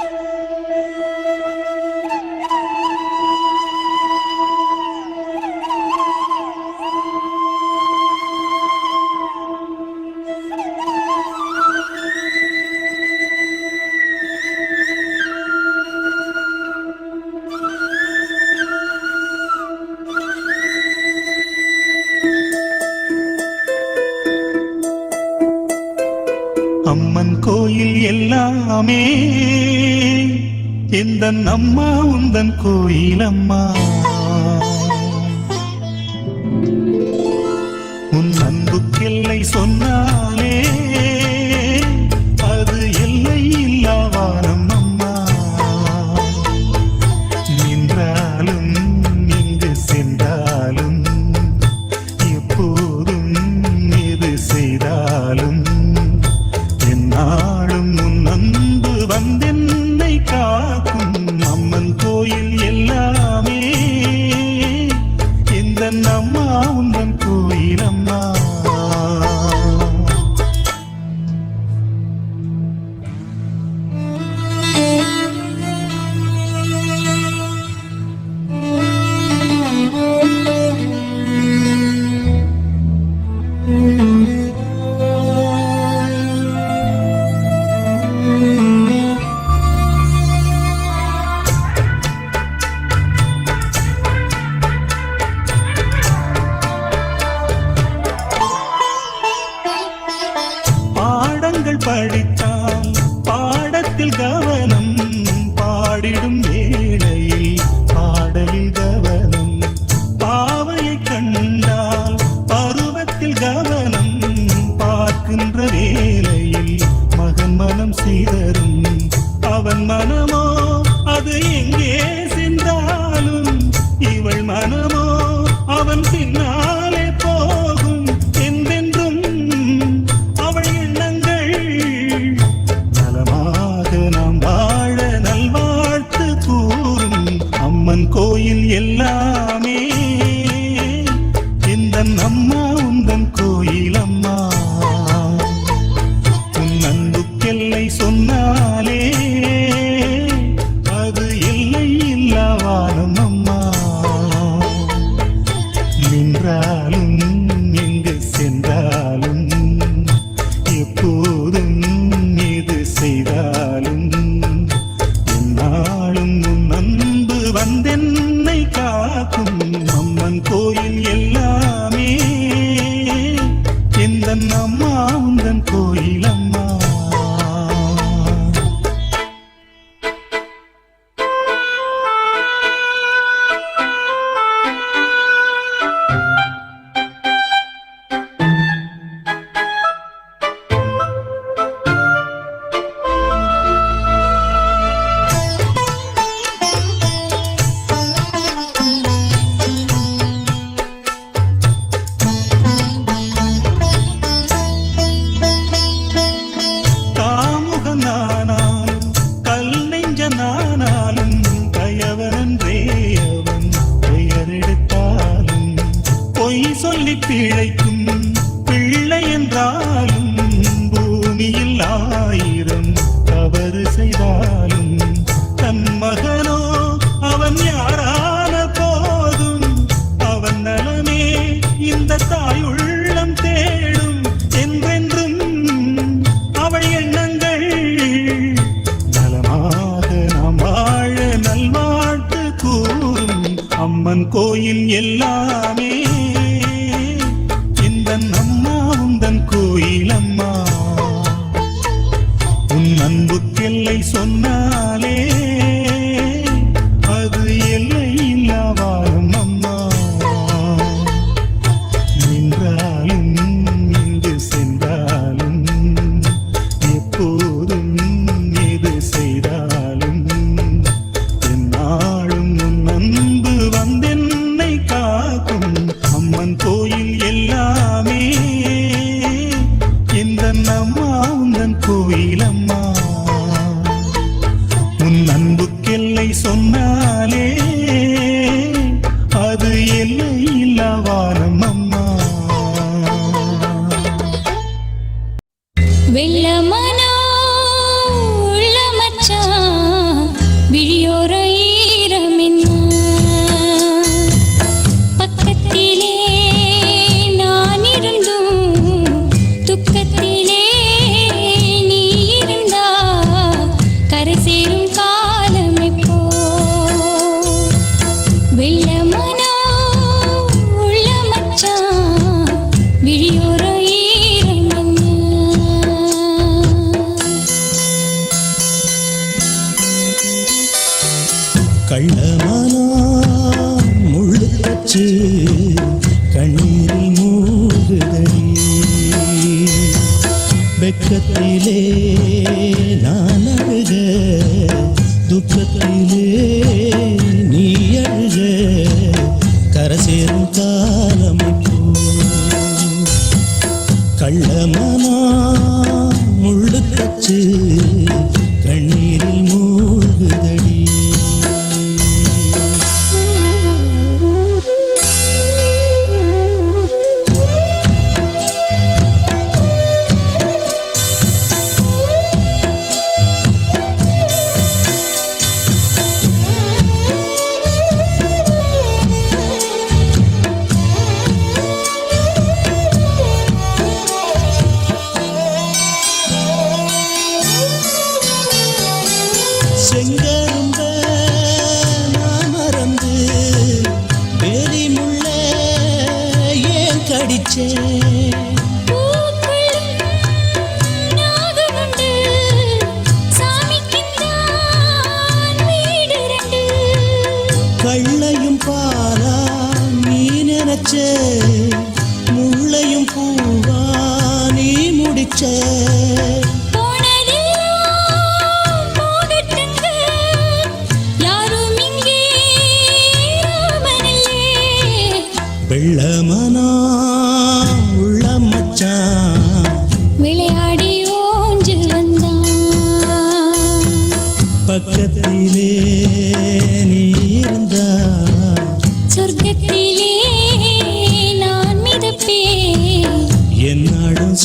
you. அம்மா உந்தன் கோயிலம்மா. Mm-hmm. கோயில் எல்லாமே அன்புக்கெல்லை வெட்கத்திலே நான் அழுக துக்கத்திலே நீ அழுக கரசேரும் காலம் கள்ளமனா முள்ளு தச்சு வெள்ளமனா உள்ள மச்சான் விளையாடி ஓஞ்சு வந்தான் பக்கத்திலே நீ இருந்தா. சொர்க்கத்திலே நான் மிதப்பே என்னாடும்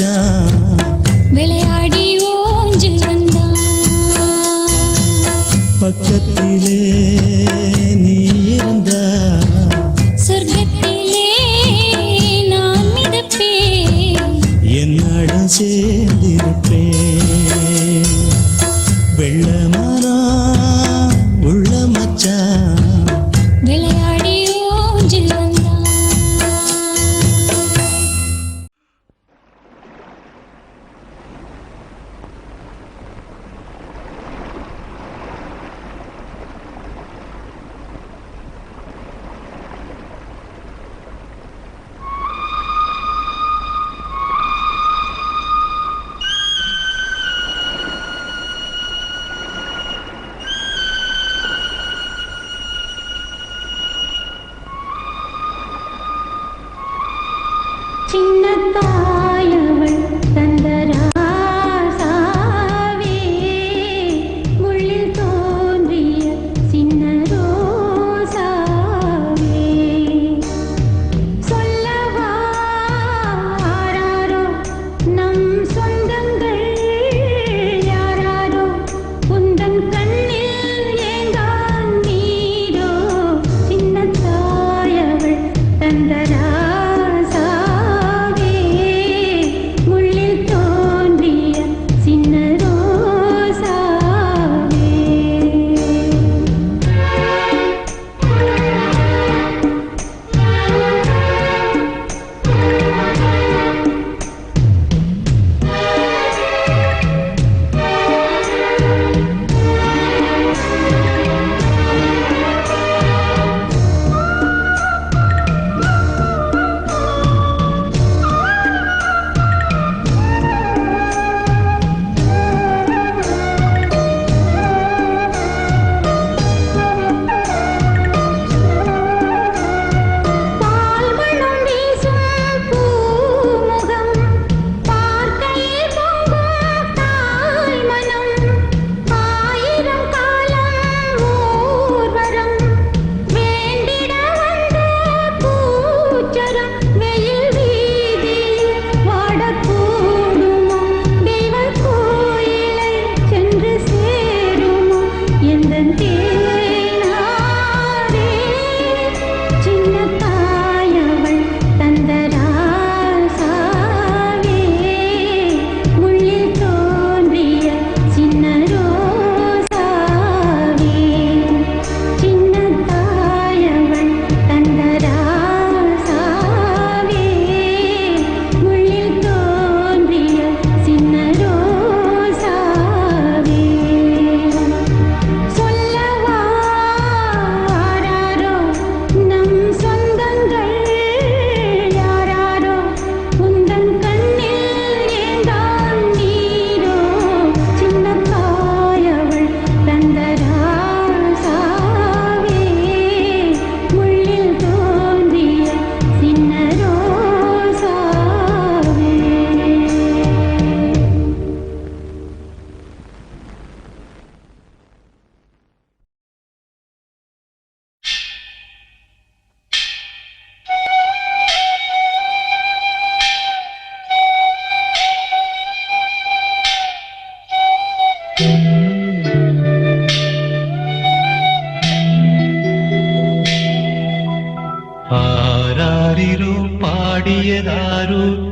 চাই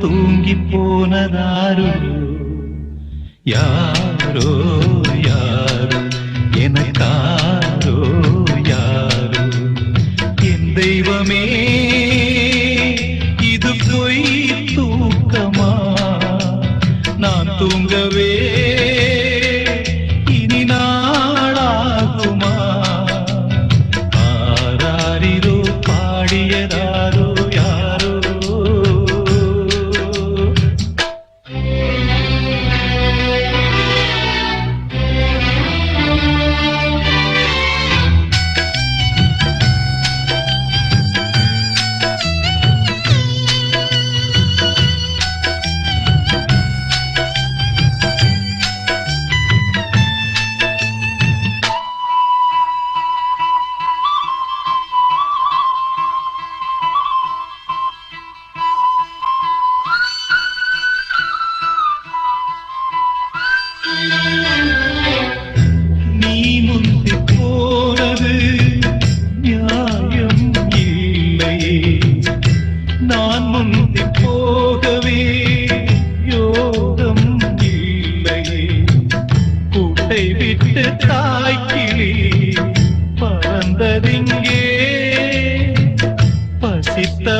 தூங்கி போனதாரு யாரோ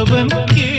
ஆண்டவன் கே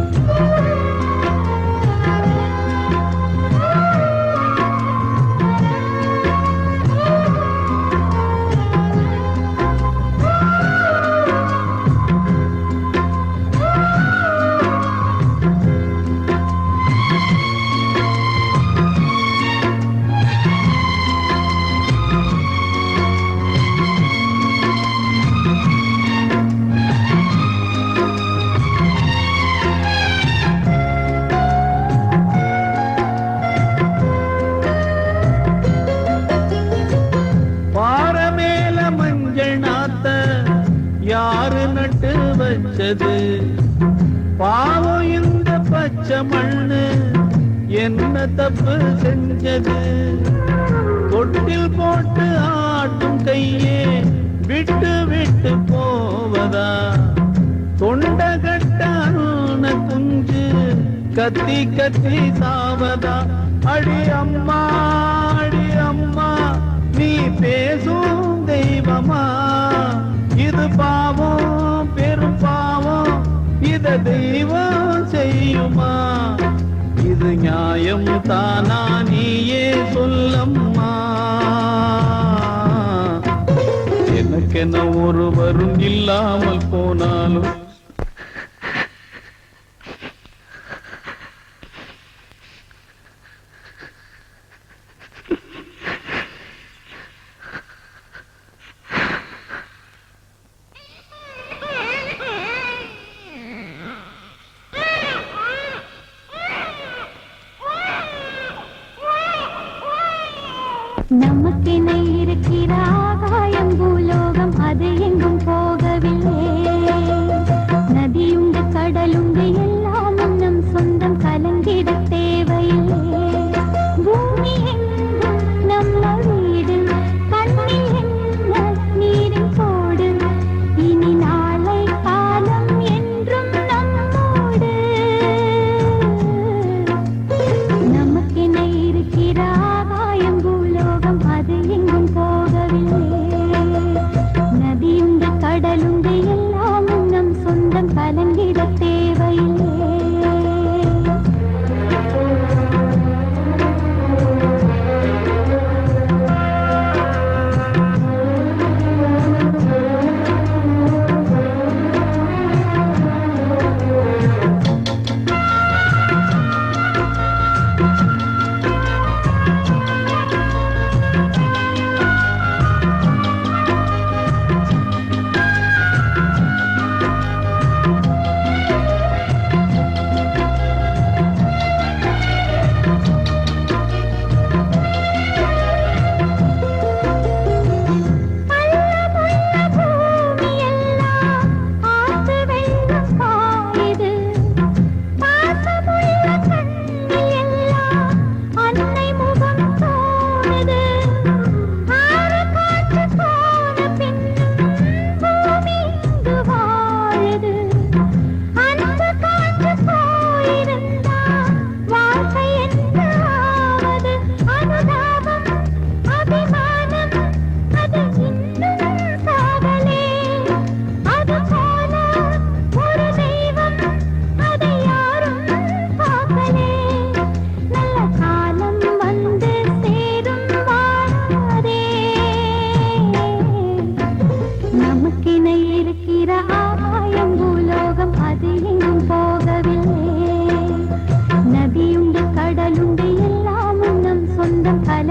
தப்பு செஞ்சது. தொட்டில் போட்டு ஆட்டும் கையே விட்டு விட்டு போவதா? தொண்ட கட்டான குஞ்சு கத்தி கத்தி சாவதா? அடி அம்மா அடி அம்மா நீ பேசும் தெய்வமா? இது பாவம் பெரும் பாவம் இத தெய்வம் செய்யுமா? இது நியாயம் தானா நீயே சொல்லம்மா. எனக்கென ஒருவரும் இல்லாமல் போனாலும் சொந்தம் கல